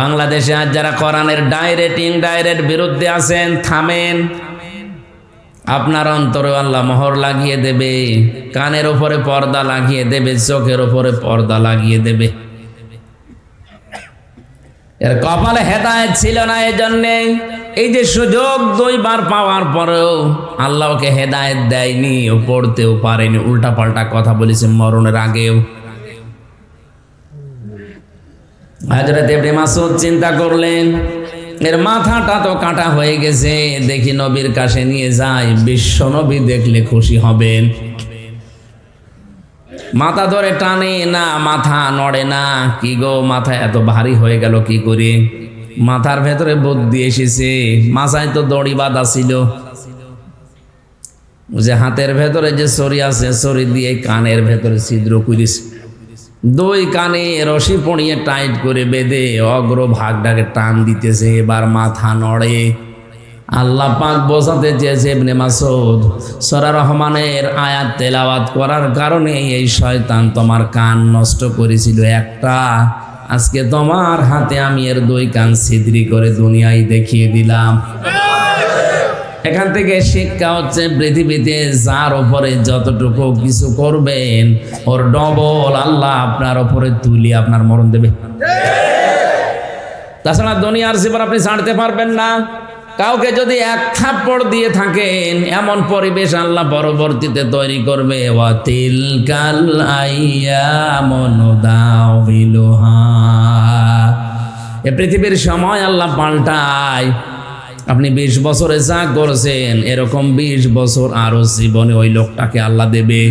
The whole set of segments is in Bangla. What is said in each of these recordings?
বাংলাদেশে আজ যারা কোরআনের ডাইরেক্ট ইনডাইরেক্ট বিরুদ্ধে আছেন, থামেন। আপনার অন্তরে আল্লাহ মোহর লাগিয়ে দেবে, কানের ওপরে পর্দা লাগিয়ে দেবে, চোখের ওপরে পর্দা লাগিয়ে দেবে। এর কপালে হেদায়ত ছিল না এই জন্যে এই যে সুযোগ দুইবার পাওয়ার পরেও আল্লাহকে হেদায়ত দেয়নি, ও পড়তেও পারেনি উল্টা পাল্টা কথা বলেছে মরণের আগেও। হাজরত ইবনে মাসুদ চিন্তা করলেন, এর মাথাটা তো কাটা হয়ে গেছে, দেখি নবীর কাছে নিয়ে যাই, বিশ্ব নবী দেখলে খুশি হবেন। মাথা ধরে টানে, না, মাথা নড়ে না, কি গো, মাথা এত ভারী হয়ে গেল কি করে? মাথার ভেতরে বুদ্ধি এসেছে, মাথায় তো দড়ি বাঁধা ছিল। যে হাতের ভেতরে যে সরি আছে সরি দিয়ে কানের ভেতরে ছিদ্র করিস দুই কানে রশি পড়িয়ে টাইট করে বেঁধে অগ্রভাগটাকে টান দিতেছে, এবার মাথা নড়ে। আল্লাহ পাক বোঝাতে চেয়েছে, ইবনে মাসুদ সরা রহমানের আয়াত তেলাওয়াত করার কারণে এই শয়তান তোমার কান নষ্ট করেছিল একটা। আজকে তোমার হাতে আমি এর দুই কান ছিদ্রি করে দুনিয়ায় দেখিয়ে দিলাম। এখান থেকে শিক্ষা হচ্ছে পৃথিবীতে যার ওপরে যতটুকু কিছু করবেন, ওর ডবল আল্লাহ আপনার ওপরে তুলি আপনার মরণ দেবে। তাছাড়া দুনিয়ার জীবন আপনি ছাড়তে পারবেন না। কাউকে যদি এক থাপ্পড় দিয়ে থাকেন, এমন পরিবেশ আল্লাহ পরবর্তীতে তৈরি করবে। ওয়াতিল কাল আইয়া এ পৃথিবীর সময় আল্লাহ পাল্টায়। আপনি বিশ বছরে যা করছেন, এরকম বিশ বছর আরও জীবনে ওই লোকটাকে আল্লাহ দেবে।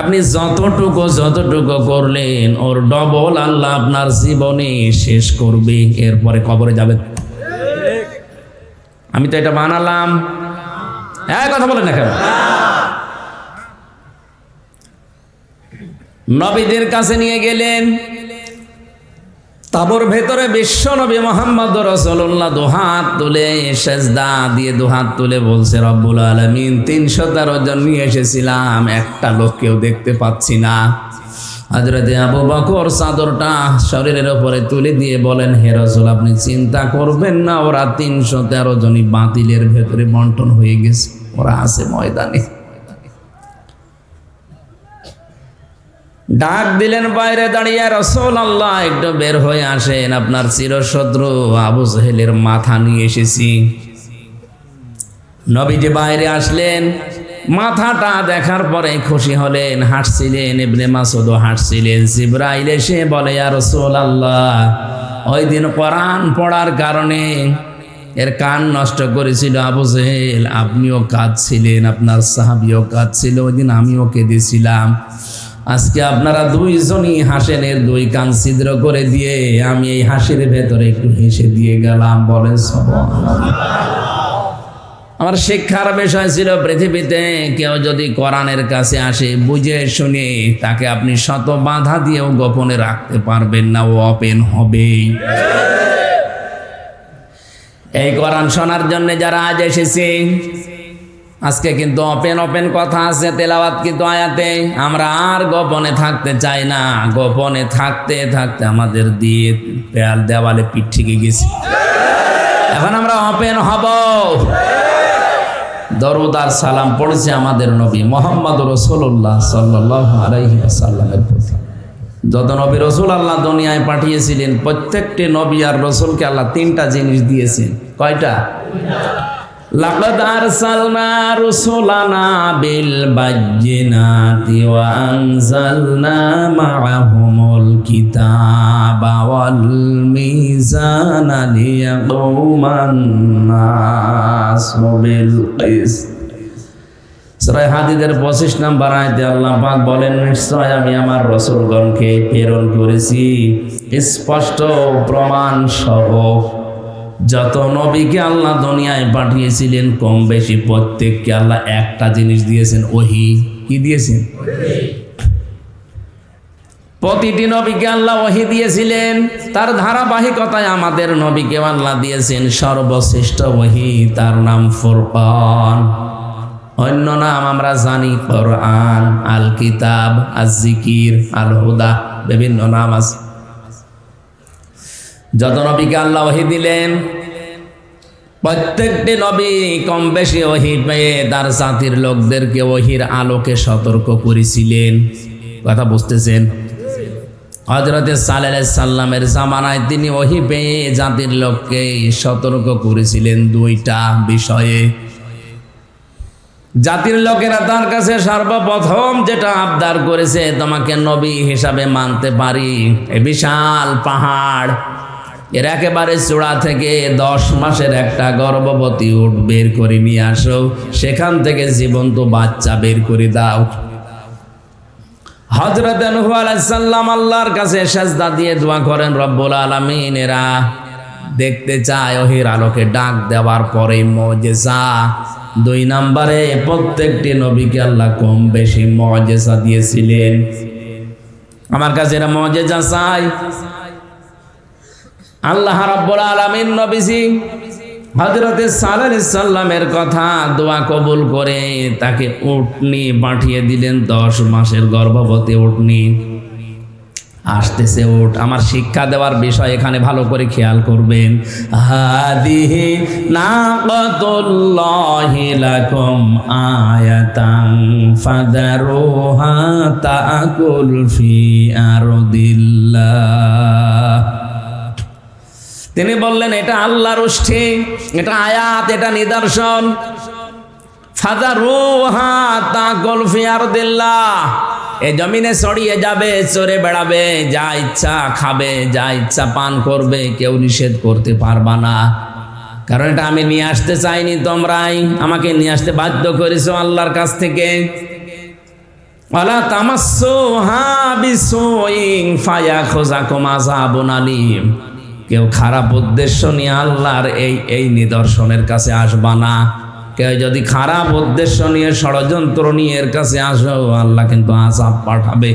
আপনি যতটুকু যতটুকু করলেন, ওর ডবল আল্লাহ আপনার জীবনে শেষ করবে, এরপরে কবরে যাবেন আমি তো এটা বানালাম। হ্যাঁ কথা বলেন না কেন? নবীদের কাছে নিয়ে গেলেন। তাবর ভেতরে বিশ্ব নবী মোহাম্মদ রসল্লাহ দুহাত তুলে সেজদা দিয়ে দুহাত তুলে বলছে, রব্বুল আলমিন, তিনশো তেরো জন নিয়ে এসেছিলাম, একটা লোককেও দেখতে পাচ্ছি না। হাজরতে আবু বকর চাদরটা শরীরের ওপরে তুলে দিয়ে বলেন, হে রসুল, আপনি চিন্তা করবেন না, ওরা তিনশো তেরো জনই বাতিলের ভেতরে বন্টন হয়ে গেছে, ওরা আছে ময়দানে। ডাক দিলেন বাইরে দাঁড়িয়ে রসল আল্লাহ একটু বের হয়ে আসেন, আপনার চিরশত্রু আবু সাহেলের মাথা নিয়ে এসেছি। নবীজি বাইরে আসলেন, মাথাটা দেখার পরে খুশি হলেন হাঁটছিলেন ইবনে মাসুদও হাঁটছিলেন জিব্রাইল এসে বলে আর রসুল আল্লাহ ওই দিন কোরআন পড়ার কারণে এর কান নষ্ট করেছিল আবু জেহেল। আপনিও কাঁদছিলেন, আপনার সাহাবিও কাঁদছিল, ওই দিন আমিও কেঁদেছিলাম। আজকে আপনারা দুইজনই হাসেন এর দুই কান ছিদ্র করে দিয়ে আমি এই হাসির ভেতরে একটু হেসে দিয়ে গেলাম, বলেন সব আমার শিক্ষার বিষয় ছিল পৃথিবীতে কেউ যদি কোরআনের কাছে আসে, বুঝে শুনে তাকে আপনি শত বাধা দিয়েও গোপনে রাখতে পারবেন না, ও ওপেন হবেই। এই কোরআন শোনার জন্য যারা আজ এসেছে আজকে কিন্তু ওপেন ওপেন কথা আছে, তেলাওয়াত কিন্তু আয়াতে। আমরা আর গোপনে থাকতে চাই না। গোপনে থাকতে থাকতে আমাদের দিয়ে পেয়াল দেওয়ালে পিঠ ঠিকে গেছি। এখন আমরা ওপেন হব। দরুদ আর সালাম পড়েছে আমাদের নবী মোহাম্মদ রসুল্লাহ সাল্লাহ প্রতি। যত নবী রসুল আল্লাহ দুনিয়ায় পাঠিয়েছিলেন, প্রত্যেকটি নবী আর রসুলকে আল্লাহ তিনটা জিনিস দিয়েছেন। কয়টা? লাকাদ আরসালনা রুসুলানা বিল বাজ্জিনাতি ওয়া আনজালনা মাআহুমুল কিতাবা ওয়াল মিজানা লিয়াকুমান নাসু বিল কিসত সরাই হাদিদের পঁচিশ নাম্বার আয়তে আল্লাহ পাক বলেন, নিশ্চয় আমি আমার রসুলগণকে প্রেরণ করেছি। স্পষ্ট প্রমাণ সহ যত নবীকে আল্লাহ দুনিয়ায় পাঠিয়েছিলেন, কম বেশি প্রত্যেককে আল্লাহ একটা জিনিস দিয়েছেন, ওহি। কি দিয়েছেন? প্রতিটি নবীকে আল্লাহ ওহি দিয়েছিলেন। তার ধারাবাহিকতায় আমাদের নবীকে আল্লাহ দিয়েছেন, সর্বশ্রেষ্ঠ ওহি, তার নাম ফুরকান। অন্য নাম আমরা জানি কোরআন আল কিতাব আল জিকির আল হুদা বিভিন্ন নাম আছে। যত নবীকে আল্লাহ ওহি দিলেন, প্রত্যেকটি নবী কম বেশি ওহি পেয়ে তার জাতির লোকদেরকে ওহির আলোকে সতর্ক করেছিলেন। কথা বুঝতেছেন? হজরতে সাল্লামের জামানায় তিনি ওহি পেয়ে জাতির লোককে সতর্ক করেছিলেন দুইটা বিষয়ে। জাতির লোকেরা তার কাছে সর্বপ্রথম যেটা আবদার করেছে, তোমাকে নবী হিসাবে মানতে পারি, এ বিশাল পাহাড়। এর একেবারে চূড়া থেকে দশ মাসের একটা গর্ভবতী উঠ বের করে নিয়ে আসো। সেখান থেকে জীবন্ত বাচ্চা বের করে দাও। হজরত সাল্লাম আল্লাহর কাছে সেজদা দিয়ে দোয়া করেন, রব্বুল আলমিন, এরা দেখতে চায় ওহির আলোকে ডাক দেওয়ার পরে মজেসা দুই নম্বরে, প্রত্যেকটি নবীকে আল্লাহ কম বেশি মজেসা দিয়েছিলেন। আমার কাছে এরা মজেজা চাই আল্লাহ রাব্বুল আলামিন নবীজি হজরতে সাল্লামের কথা দোয়া কবুল করে তাকে উটনি পাঠিয়ে দিলেন দশ মাসের গর্ভবতী উটনি। আসতেছে উঠ আমার শিক্ষা দেওয়ার বিষয় এখানে ভালো করে খেয়াল করবেন। হাদিহি নাকাতুল্লাহি লাকুম আয়াতান ফাদারুহা তাকুল ফি আরদিল্লাহ। তিনি বললেন, এটা আল্লাহর উষ্ঠি এটা আয়াত, এটা নিদর্শন। ফাদারুহা তাকুল ফি আরদিল্লাহ। এ জমিনে যাবে বেড়াবে, যা ইচ্ছা খাবে, যা ইচ্ছা পান করবে, কেউ নিষেধ করতে না। কারণ এটা আমি নিয়ে আসতে চাইনি তোমরাই, আমাকে নিয়ে আসতে বাধ্য করেছ আল্লাহর কাছ থেকে। তামাসসু হা ফায়া আলিম। কেউ খারাপ উদ্দেশ্য নিয়ে আল্লাহর এই এই নিদর্শনের কাছে আসবা না। কেউ যদি খারাপ উদ্দেশ্য নিয়ে ষড়যন্ত্র নিয়ে এর কাছে আসো আল্লাহ কিন্তু আজাব পাঠাবে।